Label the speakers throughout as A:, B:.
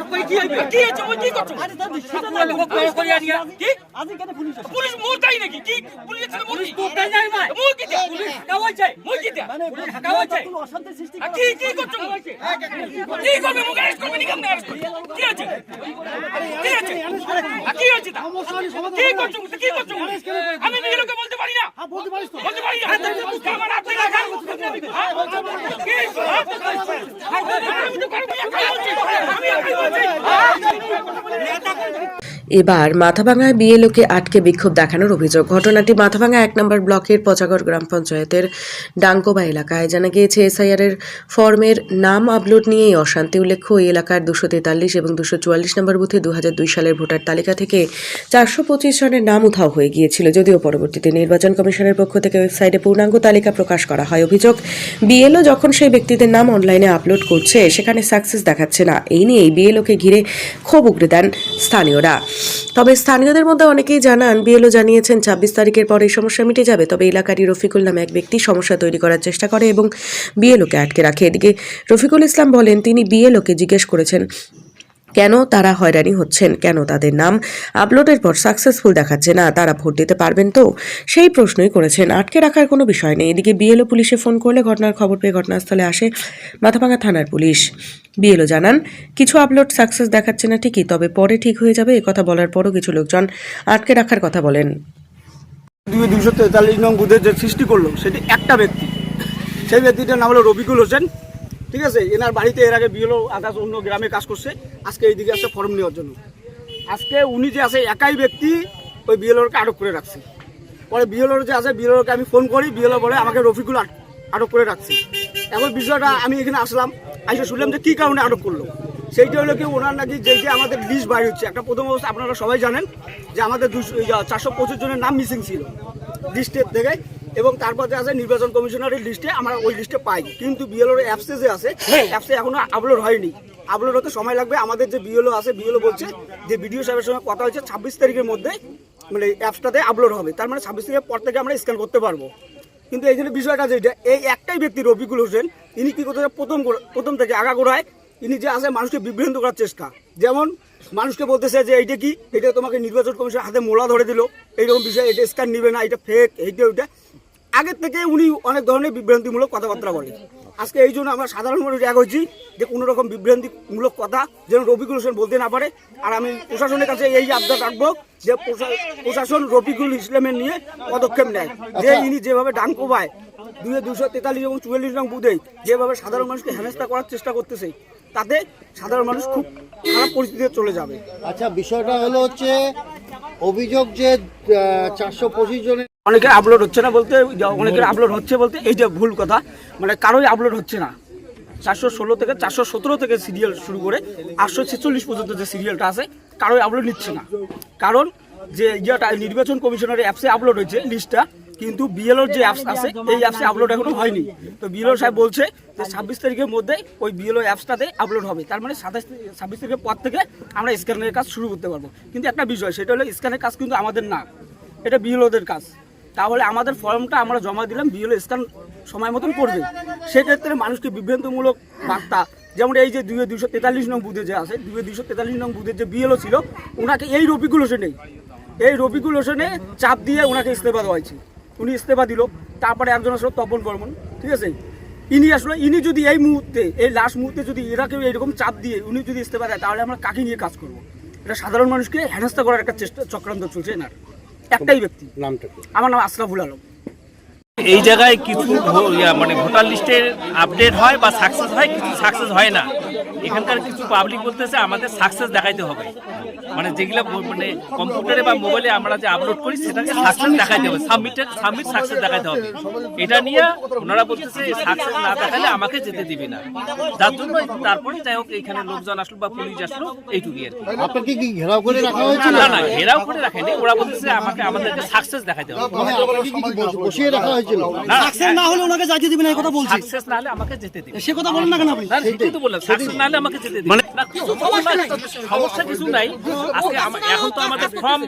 A: কি করছ? কি?
B: আজকে কেন পুলিশ আসে?
A: পুলিশ মুরতাই নাকি কি পুলিশ ছিল মুরতি
B: তো তাই নাই ভাই।
A: মুর কি দেয়া? পুলিশ কাওয়াই যায় মুর কি দেয়া?
B: মানে
A: পুলিশ কাওয়াই যায়
B: কোনো অশান্তি সৃষ্টি
A: আর
B: করা
A: কি কি করছ কি করবে মুখ আরেস্ট করবে নি কেমনে আরেস্ট করবে কি আছে কি আছে আর কি হচ্ছে তা কি করছ কি করছ আমি নিজে লোকে বলতে পারি না
B: হ্যাঁ, বলতে পারিস তো।
A: বলতে পারি না আমার হাত থেকে রাখা হ্যাঁ? কি হ্যাঁ? আমি তো করব একাই বলছি আমি একাই বলছি
C: এবার মাথাভাঙায় বিএলওকে আটকে বিক্ষোভ দেখানোর অভিযোগ। ঘটনাটি মাথাভাঙা এক নম্বর ব্লকের পচাগড় গ্রাম পঞ্চায়েতের ডাঙ্কোবা এলাকায়। জানা গিয়েছে এসআইআর এর ফর্মের নাম আপলোড নিয়েই অশান্তি উল্লেখ্য ওই এলাকার দুশো তেতাল্লিশ এবং দুশো চুয়াল্লিশ নম্বর বুথে দু দুই সালের ভোটার তালিকা থেকে চারশো পঁচিশ জনের নাম উধাও হয়ে গিয়েছিল, যদিও পরবর্তীতে নির্বাচন কমিশনের পক্ষ থেকে ওয়েবসাইটে পূর্ণাঙ্গ তালিকা প্রকাশ করা হয়। অভিযোগ বিএলও যখন সেই ব্যক্তিদের নাম অনলাইনে আপলোড করছে, সেখানে সাকসেস দেখাচ্ছে না। এই নিয়েই বিএলওকে ঘিরে ক্ষোভ উগড়ে দেন স্থানীয়রা। তবে স্থানীয়দের মধ্যে অনেকেই জানান, বিএলও জানিয়েছেন ছাব্বিশ তারিখের পর এই সমস্যা মিটে যাবে। তবে এলাকারই রফিকুল নামে এক ব্যক্তি সমস্যা তৈরি করার চেষ্টা করে এবং বিএলওকে আটকে রাখে। এদিকে রফিকুল ইসলাম বলেন, তিনি বিএলওকে জিজ্ঞেস করেছেন কেন তারা হয়রানি হচ্ছেন? কেন তাদের নাম আপলোডের পর সাকসেসফুল দেখাচ্ছে? না, তারা ভোট দিতে পারবেন তো? সেই প্রশ্নই করেছেন। আটকে রাখার কোনো বিষয় নেই। এদিকে বিএলও পুলিশে ফোন করলে ঘটনার খবর পেয়ে ঘটনাস্থলে আসে মাথাভাঙা থানার পুলিশ। বিএলও জানান, কিছু আপলোড সাকসেস দেখাচ্ছে না ঠিকই, তবে পরে ঠিক হয়ে যাবে, এ কথা বলার পরও কিছু লোকজন আটকে রাখার কথা বলেন।
D: দুশো তেতাল্লিশ নং বুথের যে সৃষ্টি করল, সেটি একটা ব্যক্তি। সেই ব্যক্তিটার নাম হলো রবিকুল হোসেন। ঠিক আছে? এনার বাড়িতে এর আগে বিএলও আদার্স অন্য গ্রামে কাজ করছে। আজকে এইদিকে আসছে ফর্ম নেওয়ার জন্য। আজকে উনি যে আছে, একাই ব্যক্তি ওই বিএলওরকে আটক করে রাখছে। পরে বিএলওর যে আছে বিএলওরকে আমি ফোন করি, বিএলও বলে আমাকে রফিকুল আটক করে রাখছে। এখন বিষয়টা আমি এখানে আসলাম, আইসে শুনলাম যে কী কারণে আটক করল। সেইটা হলো কি, ওনার নাকি যে যে আমাদের লিস্ট বাইর হচ্ছে, একটা প্রথম অবস্থা আপনারা সবাই জানেন যে আমাদের দুশো চারশো পঁচিশ জনের নাম মিসিং ছিল। লিস্টের থেকে এবং তারপর যে আছে নির্বাচন কমিশনারের লিস্টে আমরা ওই লিস্টে পাই কিন্তু বিএলওর অ্যাপসে যে আছে অ্যাপসে এখনও আপলোড হয়নি। আপলোড হতে সময় লাগবে। আমাদের যে বিএলও আছে বিএলও বলছে যে বিডিও সাহেবের সঙ্গে কথা হয়েছে ছাব্বিশ তারিখের মধ্যে মানে অ্যাপসটাতে আপলোড হবে। তার মানে ছাব্বিশ তারিখের পর থেকে আমরা স্ক্যান করতে পারব। কিন্তু এইখানে বিষয়টা যেটা এই একটাই ব্যক্তি রফিকুল হোসেন ইনি কি করতে প্রথম প্রথম থেকে আগাগোড়ায় ইনি যে আছে মানুষকে বিভ্রান্ত করার চেষ্টা। যেমন মানুষকে বলতেছে যে এইটা কি? এটা তোমাকে নির্বাচন কমিশন হাতে মোলা ধরে দিল। এইরকম বিষয় এটা স্ক্যান নিবে না এটা ফেক এইটা ওইটা। আগের থেকে উনি অনেক ধরনের বিভ্রান্তিমূলক কথাবার্তা বলে আজকে এই জন্য আমরা সাধারণ মানুষ এক হচ্ছি যে কোনো রকম বিভ্রান্তিমূলক কথা যেন রফিকুল হোসেন বলতে না পারে। আর আমি প্রশাসনের কাছে এই আবদার রাখব যে প্রশা- প্রশাসন রফিকুল ইসলামের নিয়ে পদক্ষেপ নেয়। যে ইনি যেভাবে ডান কোবায় দুই দুশো তেতাল্লিশ এবং চুয়াল্লিশ নং বুধেই যেভাবে সাধারণ মানুষকে হেনস্থা করার চেষ্টা করতেছে তাতে সাধারণ মানুষ খুব খারাপ পরিস্থিতিতে চলে যাবে।
E: আচ্ছা বিষয়টা হলো হচ্ছে অভিযোগ যে চারশো পঁচিশ জনের
D: অনেকের আপলোড হচ্ছে না বলতে অনেকের আপলোড হচ্ছে বলতে এইটা ভুল কথা মানে কারোই আপলোড হচ্ছে না। চারশো ষোলো থেকে, চারশো সতেরো থেকে সিরিয়াল শুরু করে, আটশো ছেচল্লিশ পর্যন্ত যে সিরিয়ালটা আছে কারোই আপলোড নিচ্ছে না। কারণ যে ইয়েটা, নির্বাচন কমিশনের অ্যাপসে আপলোড হয়েছে লিস্টটা কিন্তু বিএলওর যে অ্যাপস আছে, এই অ্যাপসে আপলোড এখনও হয়নি। তো বিএলও সাহেব বলছে যে ছাব্বিশ তারিখের মধ্যে ওই বিএলও অ্যাপসটাতে আপলোড হবে। তার মানে সাতাশ, ছাব্বিশ তারিখের পর থেকে আমরা স্ক্যানের কাজ শুরু করতে পারব। কিন্তু একটা বিষয়, সেটা হলো স্ক্যানের কাজ কিন্তু আমাদের না। এটা বিএলওদের কাজ। তাহলে আমাদের ফর্মটা আমরা জমা দিলাম, বিএলও স্ক্যান সময় মতন করবে। সেক্ষেত্রে মানুষকে বিভ্রান্তমূলক বার্তা, যেমন এই যে দুই দুশো তেতাল্লিশ নং বুথে যে আছে দুই দুশো তেতাল্লিশ নং বুথের যে বিএলও ছিল ওনাকে এই রফিকুল এই রফিকুল চাপ দিয়ে ওনাকে ইস্তফা দেওয়া হয়েছে উনি ইস্তফা দিল, তারপরে একজন আসলো তপন বর্মন, ঠিক আছে? ইনি আসলে, ইনি যদি এই মুহূর্তে, এই লাস্ট মুহূর্তে যদি এরাকে এরকম চাপ দিয়ে উনি যদি ইস্তফা দেয়, তাহলে আমরা কাকে নিয়ে কাজ করব? এটা সাধারণ মানুষকে হেনস্থা করার একটা চেষ্টা, চক্রান্ত চলছে এনার। একটাই ব্যক্তি।
E: নামটা
D: আমার নাম আশরাফুল আলম।
F: এই জায়গায় কিছু মানে ভোটার লিস্টের আপডেট হয় বা সাকসেস হয় কিছু সাকসেস হয় না। এখানকার কিছু পাবলিক বলতেছে আমাদের সাকসেস দেখাইতে হবে। মানে যেগুলো মানে কম্পিউটারে বা মোবাইলে আমরা যে আপলোড করি সেটাকে সাকসেস দেখাইতে হবে। সাবমিটেড সাবমিট সাকসেস দেখাইতে হবে। এটা নিয়ে ওনারা বলতেছে সাকসেস না দেখালে আমাকে যেতে দিবে না। যার জন্য তারপরে যাই হোক এখানে লোকজন আসলো বা পুলিশ আসলো এইটুকুই আর কি।
E: আপনাকে কি ঘেরাও করে রাখা হয়েছিল?
F: না না ঘেরাও করে রাখেনি। ওরা বলতেছে আমাকে আমাদেরকে সাকসেস দেখাইতে হবে।
E: মানে আপনাকে কি বস- বসিয়ে রাখা হয়েছিল?
B: সাকসেস না হলে ওনাকে যাইতে দিবেন এই কথা বলছি।
F: সাকসেস না হলে আমাকে যেতে দিবে।
B: সে কথা বলেন না কেন আপনি?
F: না সেটাই তো বললাম। সাকসেস না তাহলে আমাকে যেতে
B: মানে-
F: সমস্যা কিছু নাই। আজকে এখন তো আমাদের ফর্ম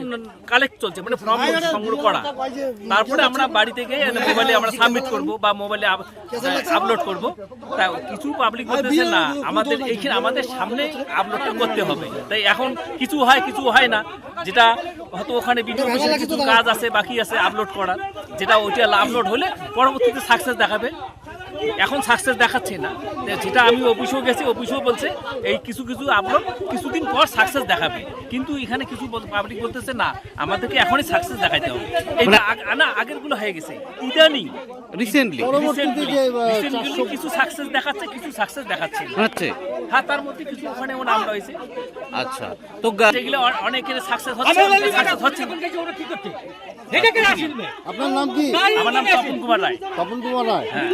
F: কালেক্ট চলছে মানে ফর্ম সংগ্রহ করা। তারপরে আমরা বাড়িতে গিয়ে মোবাইলে আমরা সাবমিট করব বা মোবাইলে আপলোড করব। তা কিছু পাবলিক বলতেছে না আমাদের এইখানে আমাদের সামনে আপলোডটা করতে হবে। তাই এখন কিছু হয় কিছু হয় না। যেটা হয়তো ওখানে ভিডিও কিছু কাজ আছে বাকি আছে আপলোড করার। যেটা ওইটা আপলোড হলে পরবর্তীতে সাকসেস দেখাবে। এখন সাকসেস দেখাচ্ছে না। যেটা আমি অফিসেও গেছি অফিসেও বলছে এই কিছু কিছু আপলোড কিছুদিন পর সাকসেস দেখাবে। কিন্তু এখানে কিছু পাবলিক বলতেছে না আমাদেরকে এখনই সাকসেস দেখাইতে হবে। এইটা না আগেরগুলো হয়ে গেছে। ইদানিং
B: রিসেন্টলি
F: কিছু সাকসেস দেখাচ্ছে কিছু সাকসেস দেখাচ্ছে না।
B: হচ্ছে।
F: হ্যাঁ তার মধ্যে কিছু ওখানে নাম রয়েছে
B: আচ্ছা তো
F: যেগুলো অনেকের সাকসেস হচ্ছে সাকসেস হচ্ছে না।
E: আপনার নাম কি?
F: আমার নাম তপন কুমার রায়।
E: তপন কুমার রায়।
F: হ্যাঁ।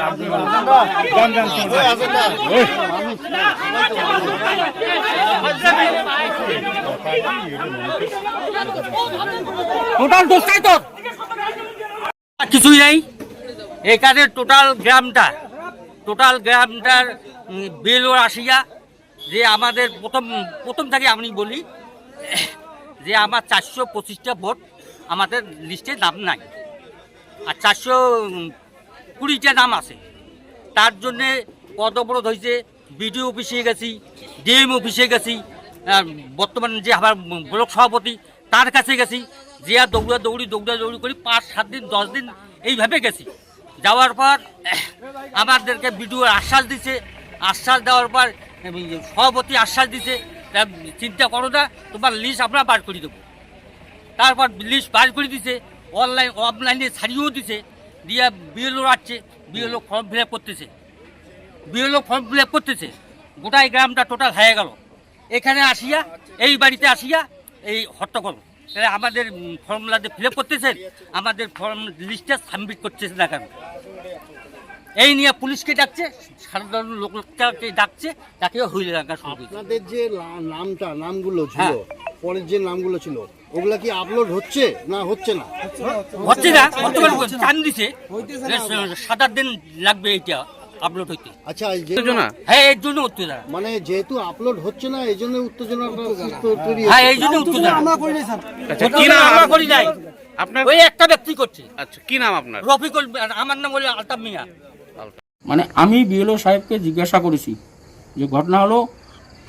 E: আপনি
A: কোনো
G: টোটাল দোষটাই তোর? কিছুই নেই। এখানে টোটাল গ্রামটা। টোটাল গ্রামটার বিল বেলোর আসিয়া যে আমাদের প্রথম প্রথম থেকে আমি বলি, যে আমার চারশো পঁচিশটা ভোট আমাদের লিস্টে নাম নাই। আর চারশো কুড়িটা নাম আছে। তার জন্যে পদ অবরোধ হয়েছে, বিডিও অফিসে গেছি, ডিএম অফিসে গেছি বর্তমান যে আমার ব্লক সভাপতি, তার কাছে গেছি, যে আর দৌড়া দৌড়ি দৌড়া দৌড়ি করি পাঁচ, সাত দিন, দশ দিন এইভাবে গেছি। যাওয়ার পর আমাদেরকে বিডিও আশ্বাস দিছে। আশ্বাস দেওয়ার পর সভাপতি আশ্বাস দিছে চিন্তা করো না, তোমার লিস্ট আমরা বার করে দেবো। তারপর লিস্ট বার করে দিছে, অনলাইন, অফলাইনে ছাড়িয়েও দিছে, দিয়ে বিএলও আসছে, বিএলও ফর্ম ফিল আপ করতেছে। বিএলও ফর্ম ফিল আপ করতেছে, গোটাই গ্রামটা টোটাল হয়ে গেল। এখানে আসিয়া, এই বাড়িতে আসিয়া, এই হট্টগোল। তাহলে আমাদের ফর্মুলাতে ফিল আপ করতেছেন, আমাদের ফর্ম লিস্টটা সাবমিট করতেছে না কেন এই নিয়ে পুলিশকে ডাকছে সাধারণ লোককে ডাকছে তাকেও হইলে রাখা শুরু
E: আপনাদের যে নামটা নামগুলো ছিল
G: হ্যাঁ।
E: পরের যে নামগুলো ছিল ওগুলা কি আপলোড হচ্ছে না হচ্ছে না?
G: হচ্ছে না বর্তমান দিছে। সাত দিন লাগবে এইটা আপলোড হইতে।
E: আচ্ছা এই
B: উত্তেজনা?
G: হ্যাঁ এর জন্য উত্তেজনা।
E: মানে যেহেতু আপলোড হচ্ছে না এই জন্য উত্তেজনা তৈরি
G: হ্যাঁ এই জন্য উত্তেজনা
B: আচ্ছা কি নাম
G: আমরা? করি নাই।
B: আপনার
G: ওই একটা ব্যক্তি করছে।
B: আচ্ছা কি নাম আপনার?
G: রফিকুল আমার নাম হলো আলতাফ মিয়া।
H: মানে আমি বিএলও সাহেবকে জিজ্ঞাসা করেছি যে ঘটনা হলো,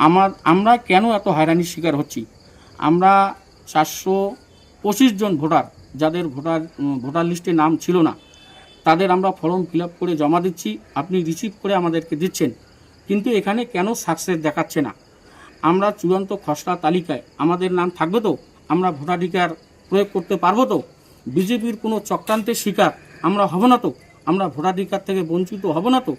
H: আমার, আমরা কেন এত হয়রানির শিকার হচ্ছি? আমরা চারশো পঁচিশ জন ভোটার, যাদের ভোটার ভোটার লিস্টে নাম ছিল না, তাদের আমরা ফর্ম ফিল করে জমা দিচ্ছি, আপনি রিসিভ করে আমাদেরকে দিচ্ছেন। কিন্তু এখানে কেন সাকসেস দেখাচ্ছে না? আমরা চূড়ান্ত খসড়া তালিকায়, আমাদের নাম থাকবে তো? আমরা ভোটাধিকার প্রয়োগ করতে পারব তো? বিজেপির কোনো চক্রান্তের শিকার আমরা হব না তো? আমরা ভোটাধিকার থেকে বঞ্চিত হব না তো?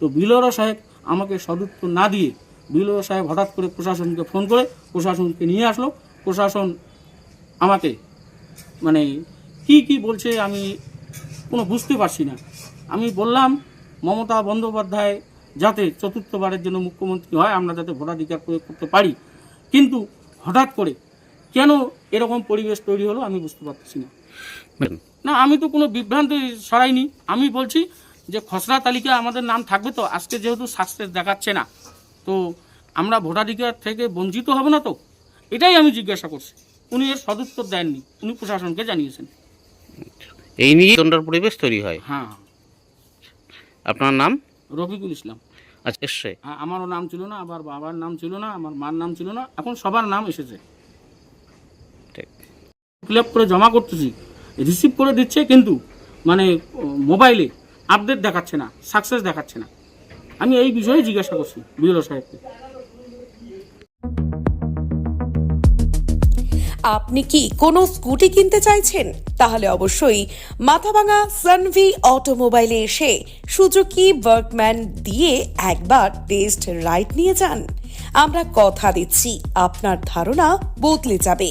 H: তো বিলরা সাহেব আমাকে সদুত্তর না দিয়ে বিলরা সাহেব হঠাৎ করে প্রশাসনকে ফোন করে প্রশাসনকে নিয়ে আসলো। প্রশাসন আমাকে মানে কি কি বলছে আমি কোনো বুঝতে পারছি না। আমি বললাম, মমতা বন্দ্যোপাধ্যায় যাতে চতুর্থবারের জন্য মুখ্যমন্ত্রী হয়, আমরা যাতে ভোটাধিকার প্রয়োগ করতে পারি। কিন্তু হঠাৎ করে কেন এরকম পরিবেশ তৈরি হলো আমি বুঝতে পারছি না। না আমি তো কোনো বিভ্রান্তি সরাইনি আমি বলছি যে খসড়া তালিকায় আমাদের নাম থাকবে তো আজকে যেহেতু সাকসেস দেখাচ্ছে না। তো আমরা ভোটাধিকার থেকে বঞ্চিত হব না তো? এটাই আমি জিজ্ঞাসা করছি। উনি এর সদুত্তর দেননি উনি প্রশাসনকে জানিয়েছেন।
B: এই নিয়ে তন্ডার পরিবেশ তৈরি হয়।
H: হ্যাঁ।
B: আপনার নাম?
H: রফিকুল ইসলাম।
B: আচ্ছা এসছে।
H: হ্যাঁ আমারও নাম ছিল না আবার বাবার নাম ছিল না আমার মার নাম ছিল না এখন সবার নাম এসেছে।
B: ঠিক।
H: ফিল করে জমা করতেছি। রিসিভ করে দিচ্ছে কিন্তু মানে মোবাইলে আপডেট দেখাচ্ছে না সাকসেস দেখাচ্ছে না। আমি এই বিষয়ে জিজ্ঞাসা করছি বিএলও সাহেবকে।
I: আপনি কি কোনো স্কুটি কিনতে চাইছেন? তাহলে অবশ্যই মাথাভাঙা সানভি অটোমোবাইলে এসে সুজুকি ওয়ার্কম্যান দিয়ে একবার টেস্ট রাইড নিয়ে যান। আমরা কথা দিচ্ছি, আপনার ধারণা বদলে যাবে।